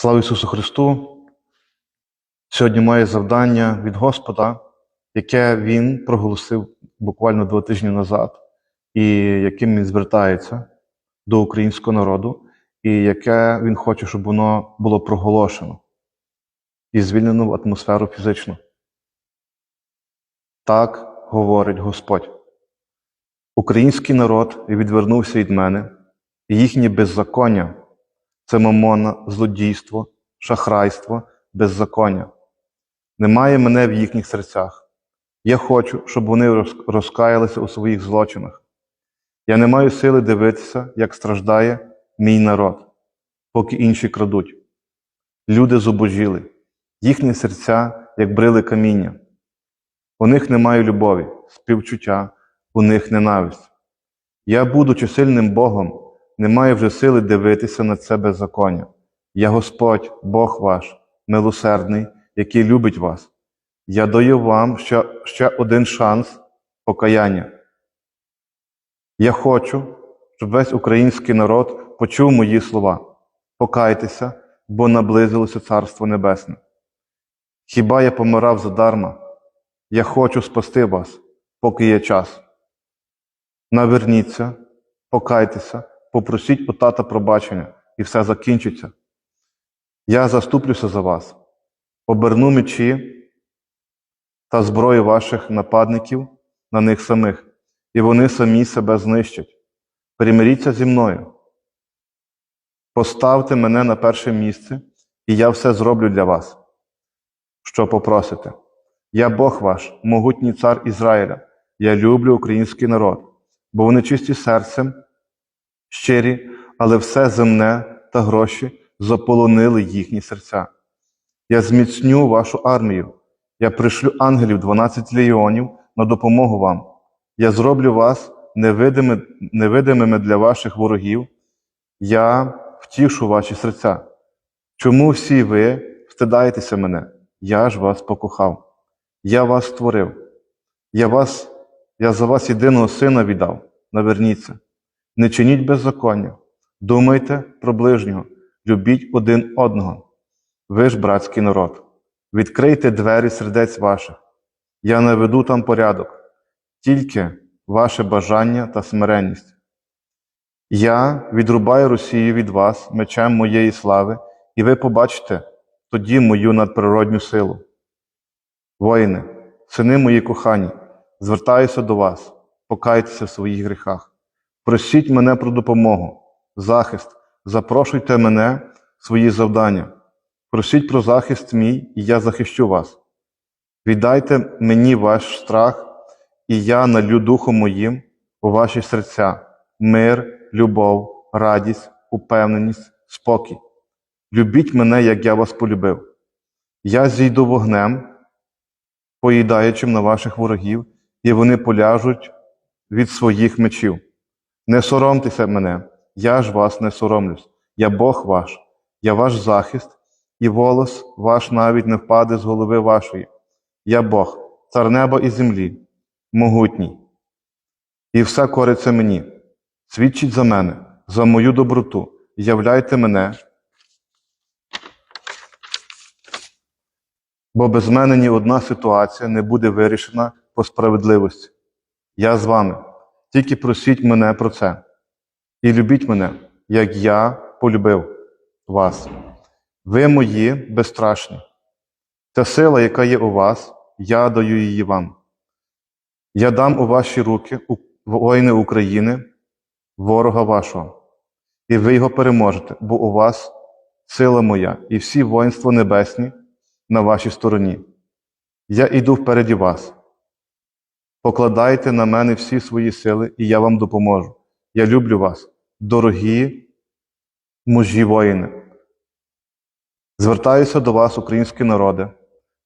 Слава Ісусу Христу! Сьогодні має завдання від Господа, яке Він проголосив буквально два тижні назад, і яким він звертається до українського народу, і яке він хоче, щоб воно було проголошено і звільнено в атмосферу фізичну. Так говорить Господь. Український народ відвернувся від мене, і їхнє беззаконня це мамона, злодійство, шахрайство, беззаконня. Немає мене в їхніх серцях. Я хочу, щоб вони розкаялися у своїх злочинах. Я не маю сили дивитися, як страждає мій народ, поки інші крадуть. Люди зубожіли, їхні серця, як брили каміння. У них немає любові, співчуття, у них ненависть. Я, будучи сильним Богом, не маю вже сили дивитися на це беззаконня. Я Господь, Бог ваш, милосердний, який любить вас. Я даю вам ще, ще один шанс покаяння. Я хочу, щоб весь український народ почув мої слова. Покайтеся, бо наблизилося Царство Небесне. Хіба я помирав задарма? Я хочу спасти вас, поки є час. Наверніться, покайтеся, попросіть у тата пробачення, і все закінчиться. Я заступлюся за вас, оберну мечі та зброю ваших нападників на них самих, і вони самі себе знищать. Примиріться зі мною. Поставте мене на перше місце, і я все зроблю для вас, що попросите. Я Бог ваш, могутній цар Ізраїля. Я люблю український народ, бо вони чисті серцем, щирі, але все земне та гроші заполонили їхні серця. Я зміцню вашу армію. Я пришлю ангелів 12 легіонів на допомогу вам. Я зроблю вас невидими, невидимими для ваших ворогів. Я втішу ваші серця. Чому всі ви встидаєтеся мене? Я ж вас покохав. Я вас створив. Я, вас, я за вас єдиного сина віддав. Наверніться. Не чиніть беззаконня. Думайте про ближнього. Любіть один одного. Ви ж братський народ. Відкрийте двері сердець ваших. Я наведу там порядок. Тільки ваше бажання та смиренність. Я відрубаю Росію від вас мечем моєї слави, і ви побачите тоді мою надприродню силу. Воїни, сини мої кохані, звертаюся до вас, покайтеся в своїх гріхах. Просіть мене про допомогу, захист, запрошуйте мене свої завдання. Просіть про захист мій, і я захищу вас. Віддайте мені ваш страх, і я налю духом моїм у ваші серця мир, любов, радість, упевненість, спокій. Любіть мене, як я вас полюбив. Я зійду вогнем, поїдаючим на ваших ворогів, і вони поляжуть від своїх мечів. Не соромтеся мене, я ж вас не соромлюсь. Я Бог ваш, я ваш захист, і волос ваш навіть не впаде з голови вашої. Я Бог, цар неба і землі, могутній. І все кориться мені. Свідчіть за мене, за мою доброту, являйте мене, бо без мене ні одна ситуація не буде вирішена по справедливості. Я з вами. Тільки просіть мене про це. І любіть мене, як я полюбив вас. Ви мої безстрашні. Та сила, яка є у вас, я даю її вам. Я дам у ваші руки воїни України, ворога вашого, і ви його переможете, бо у вас сила моя, і всі воїнства небесні на вашій стороні. Я іду впереді вас. Покладайте на мене всі свої сили, і я вам допоможу. Я люблю вас, дорогі мужі воїни. Звертаюся до вас, українські народи.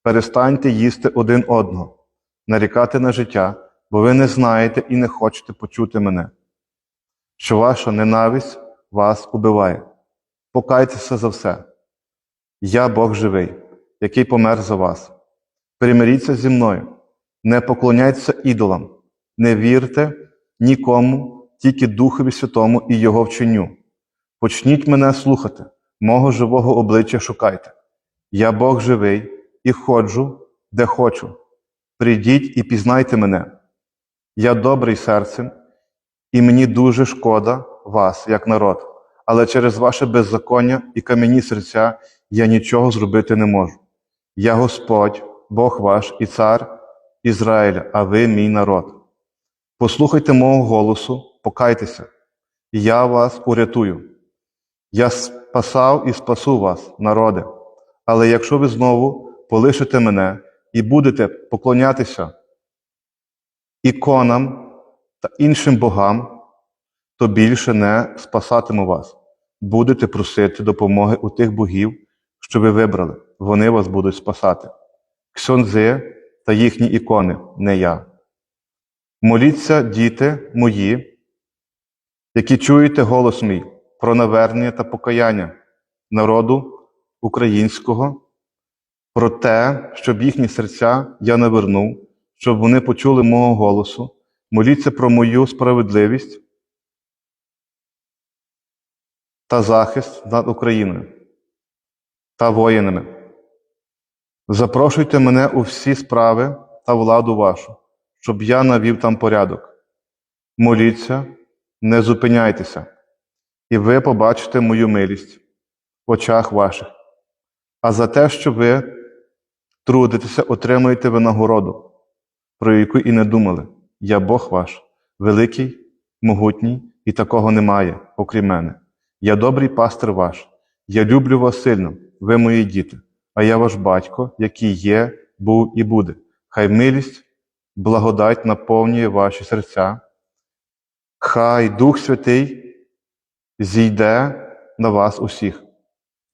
Перестаньте їсти один одного, нарікати на життя, бо ви не знаєте і не хочете почути мене, що ваша ненависть вас убиває. Покайтеся за все. Я Бог живий, який помер за вас. Примиріться зі мною, не поклоняйтеся ідолам, не вірте нікому, тільки Духові Святому і Його вченню. Почніть мене слухати, мого живого обличчя шукайте. Я Бог живий і ходжу, де хочу. Прийдіть і пізнайте мене. Я добрий серцем, і мені дуже шкода вас, як народ, але через ваше беззаконня і кам'яні серця я нічого зробити не можу. Я Господь, Бог ваш і цар Ізраїля, а ви мій народ. Послухайте мого голосу, покайтеся, я вас урятую. Я спасав і спасу вас, народи. Але якщо ви знову полишите мене і будете поклонятися іконам та іншим богам, то більше не спасатиму вас. Будете просити допомоги у тих богів, що ви вибрали. Вони вас будуть спасати. Ксьонзи та їхні ікони, не я. Моліться, діти мої, які чуєте голос мій про навернення та покаяння народу українського, про те, щоб їхні серця я навернув, щоб вони почули мого голосу. Моліться про мою справедливість та захист над Україною та воїнами. Запрошуйте мене у всі справи та владу вашу, щоб я навів там порядок. Моліться, не зупиняйтеся, і ви побачите мою милість в очах ваших. А за те, що ви трудитеся, отримуєте винагороду, про яку і не думали. Я Бог ваш, великий, могутній, і такого немає, окрім мене. Я добрий пастир ваш, я люблю вас сильно, ви мої діти, а я ваш батько, який є, був і буде. Хай милість, благодать наповнює ваші серця. Хай Дух Святий зійде на вас усіх.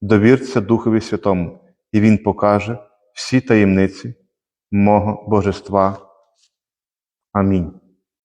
Довірся Духові Святому, і Він покаже всі таємниці мого Божества. Амінь.